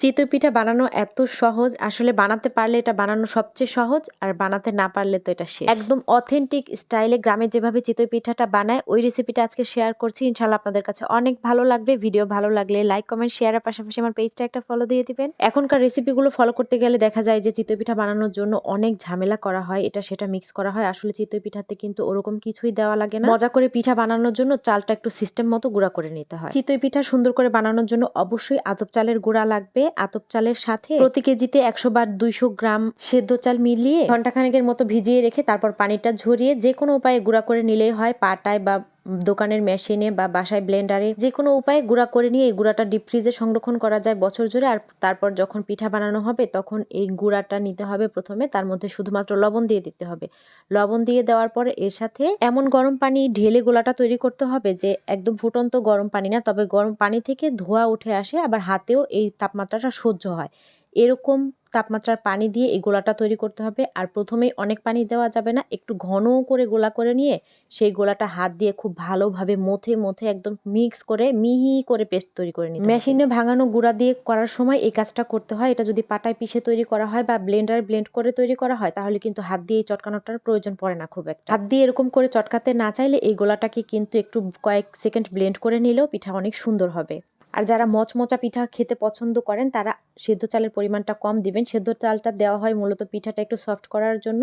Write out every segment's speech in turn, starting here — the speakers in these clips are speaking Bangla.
চিতই পিঠা বানানো এত সহজ। আসলে বানাতে পারলে এটা বানানো সবচেয়ে সহজ, আর বানাতে না পারলে তো এটা শেষ। একদম অথেন্টিক স্টাইলে গ্রামে যেভাবে চিতই পিঠাটা বানায়, ওই রেসিপিটা আজকে শেয়ার করছি। ইনশাল্লাহ আপনাদের কাছে অনেক ভালো লাগবে। ভিডিও ভালো লাগলে লাইক কমেন্ট শেয়ারের পাশাপাশি আমার পেজটা একটা ফলো দিয়ে দিবেন। এখনকার রেসিপিগুলো ফলো করতে গেলে দেখা যায় যে চিতই পিঠা বানানোর জন্য অনেক ঝামেলা করা হয়। এটা সেটা মিক্স করা হয়। আসলে চিতই পিঠাতে কিন্তু ওরকম কিছুই দেওয়া লাগে না। মজা করে পিঠা বানানোর জন্য চালটা একটু সিস্টেম মতো গুঁড়া করে নিতে হয়। চিতই পিঠা সুন্দর করে বানানোর জন্য অবশ্যই আতপ চালের গুঁড়া লাগবে। আতপ চালের সাথে প্রতি কেজিতে একশো বার দুইশো গ্রাম সেদ্ধ চাল মিলিয়ে ঘন্টাখানেকের মতো ভিজিয়ে রেখে তারপর পানিটা ঝরিয়ে যে কোনো উপায়ে গুঁড়া করে নিলেই হয় পাটায় বা দোকানের মেশিনে বা বাসায় ব্লেন্ডারে যে কোনো উপায়ে গুঁড়া করে নিয়ে এই গুঁড়াটা ডিপ ফ্রিজে সংরক্ষণ করা যায় বছর জুড়ে। আর তারপর যখন পিঠা বানানো হবে, তখন এই গুঁড়াটা নিতে হবে প্রথমে। তার মধ্যে শুধুমাত্র লবণ দিয়ে দিতে হবে। লবণ দিয়ে দেওয়ার পরে এর সাথে এমন গরম পানি ঢেলে গোলাটা তৈরি করতে হবে যে একদম ফুটন্ত গরম পানি না, তবে গরম পানি থেকে ধোয়া উঠে আসে, আবার হাতেও এই তাপমাত্রাটা সহ্য হয়। এরকম তাপমাত্রার পানি দিয়ে এই গোলাটা তৈরি করতে হবে। আর প্রথমেই অনেক পানি দেওয়া যাবে না, একটু ঘন করে গোলা করে নিয়ে সেই গোলাটা হাত দিয়ে খুব ভালোভাবে মথে মথে একদম মিক্স করে, মিহি করে পেস্ট তৈরি করে নিতে মেশিনে ভাঙানো গুঁড়া দিয়ে করার সময় এই কাজটা করতে হয়। এটা যদি পাটায় পিষে তৈরি করা হয় বা ব্লেন্ডারে ব্লেন্ড করে তৈরি করা হয়, তাহলে কিন্তু হাত দিয়ে এই চটকানোটার প্রয়োজন পড়ে না খুব একটা। হাত দিয়ে এরকম করে চটকাতে না চাইলে এই গোলাটাকে কিন্তু একটু কয়েক সেকেন্ড ব্লেন্ড করে নিলেও পিঠা অনেক সুন্দর হবে। আর যারা মচমচা পিঠা খেতে পছন্দ করেন, তারা সেদ্ধ চালের পরিমাণটা কম দিবেন। সেদ্ধ চালটা দেওয়া হয় মূলত পিঠাটা একটু সফট করার জন্য।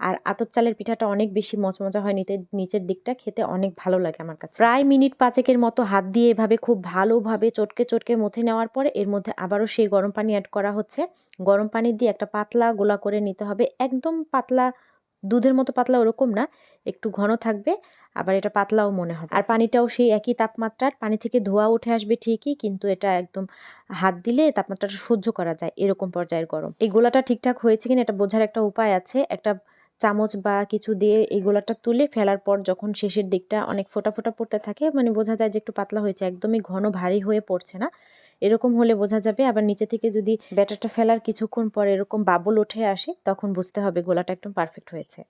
আর আতপ চালের পিঠাটা অনেক বেশি মচমচা হয় নিতে, নিচের দিকটা খেতে অনেক ভালো লাগে আমার কাছে। প্রায় মিনিট পাঁচেকের মতো হাত দিয়ে এভাবে খুব ভালোভাবে চটকে চটকে মথে নেওয়ার পরে এর মধ্যে আবারও সেই গরম পানি অ্যাড করা হচ্ছে। গরম পানি দিয়ে একটা পাতলা গোলা করে নিতে হবে। একদম পাতলা দুধের মতো পাতলা ওরকম না, একটু ঘন থাকবে, আবার এটা পাতলাও মনে হবে। আর পানিটাও সেই একই তাপমাত্রার, পানি থেকে ধোয়া উঠে আসবে ঠিকই, কিন্তু এটা একদম হাত দিলে তাপমাত্রাটা সহ্য করা যায় এরকম পর্যায়ের গরম। এই গোলাটা ঠিকঠাক হয়েছে কিনা এটা বোঝার একটা উপায় আছে। একটা চামচ বা কিছু দিয়ে এই গোলাটা তুলে ফেলার পর যখন শেষের দিকটা অনেক ফোটা ফোটা পড়তে থাকে মানে বোঝা যায় যে একটু পাতলা হয়েছে, একদমই ঘন ভারী হয়ে পড়ছে না। এরকম হলে বোঝা যাবে। আবার নিচে থেকে যদি ব্যাটারটা ফেলার কিছুক্ষণ পর এরকম বাবল উঠে আসে, তখন বুঝতে হবে গোলাটা একদম পারফেক্ট হয়েছে।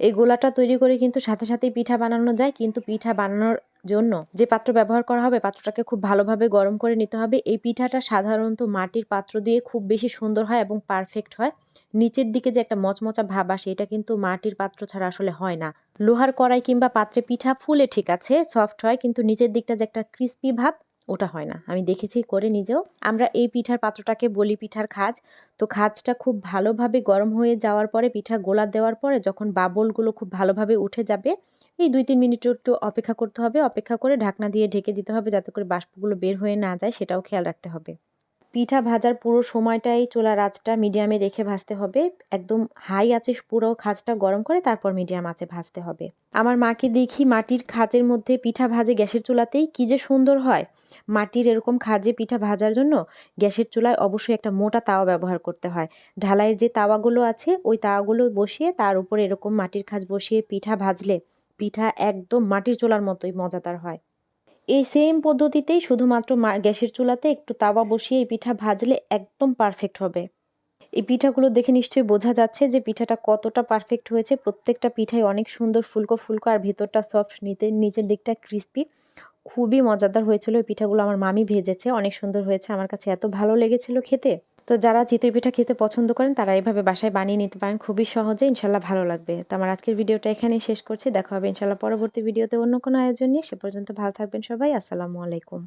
এই গোলাটা তৈরি করে কিন্তু সাথে সাথেই পিঠা বানানো যায়। কিন্তু পিঠা বানানোর জন্য যে পাত্র ব্যবহার করা হবে, পাত্রটাকে খুব ভালোভাবে গরম করে নিতে হবে। এই পিঠাটা সাধারণত মাটির পাত্র দিয়ে খুব বেশি সুন্দর হয় এবং পারফেক্ট হয়। নিচের দিকে যে একটা মচমচা ভাব আসে, এটা কিন্তু মাটির পাত্র ছাড়া আসলে হয় না। লোহার কড়াই কিংবা পাত্রে পিঠা ফুলে ঠিক আছে সফট হয়। কিন্তু নিচের দিকটা যে একটা ক্রিস্পি ভাব ওটা হয় না। আমি দেখেছি, করে নিজেও। আমরা এই পিঠার পাত্রটাকে বলি পিঠার খাজ। তো খাজটা খুব ভালোভাবে গরম হয়ে যাওয়ার পরে, পিঠা গোলা দেওয়ার পরে যখন বাবলগুলো খুব ভালোভাবে উঠে যাবে, এই দুই তিন মিনিট একটু অপেক্ষা করতে হবে। অপেক্ষা করে ঢাকনা দিয়ে ঢেকে দিতে হবে যাতে করে বাষ্পগুলো বের হয়ে না যায়, সেটাও খেয়াল রাখতে হবে। পিঠা ভাজার পুরো সময়টাই চুলার আঁচটা মিডিয়ামে রেখে ভাজতে হবে। একদম হাই আছে পুরো খাজটা গরম করে তারপর মিডিয়াম আঁচে ভাজতে হবে। আমার মাকে দেখি মাটির খাজের মধ্যে পিঠা ভাজে গ্যাসের চুলাতেই। কী যে সুন্দর হয়। মাটির এরকম খাজে পিঠা ভাজার জন্য গ্যাসের চুলায় অবশ্যই একটা মোটা তাওয়া ব্যবহার করতে হয়। ঢালাইয়ের যে তাওয়াগুলো আছে, ওই তাওয়াগুলো বসিয়ে তার উপরে এরকম মাটির খাজ বসিয়ে পিঠা ভাজলে পিঠা একদম মাটির চুলার মতোই মজাদার হয়। এই সেম পদ্ধতিতেই শুধুমাত্র গ্যাসের চুলাতে একটু তাওয়া বসিয়ে এই পিঠা ভাজলে একদম পারফেক্ট হবে। এই পিঠাগুলো দেখে নিশ্চয়ই বোঝা যাচ্ছে যে পিঠাটা কতটা পারফেক্ট হয়েছে। প্রত্যেকটা পিঠাই অনেক সুন্দর ফুলকো ফুলকো আর ভেতরটা সফট নিতে, নিচের দিকটা ক্রিস্পি খুবই মজাদার হয়েছিল এই পিঠাগুলো আমার মামি ভেজেছে। অনেক সুন্দর হয়েছে। আমার কাছে এত ভালো লেগেছিল খেতে। তো যারা চিতই পিঠা খেতে পছন্দ করেন, তারা এভাবে বাসায় বানিয়ে নিতে পারেন। খুবই সহজে, ইনশাল্লাহ ভালো লাগবে। তো আমার আজকের ভিডিওটা এখানেই শেষ করছি। দেখা হবে ইনশাল্লাহ পরবর্তী ভিডিওতে অন্য কোনো আয়োজন নিয়ে। সে পর্যন্ত ভালো থাকবেন সবাই। আসসালামু আলাইকুম।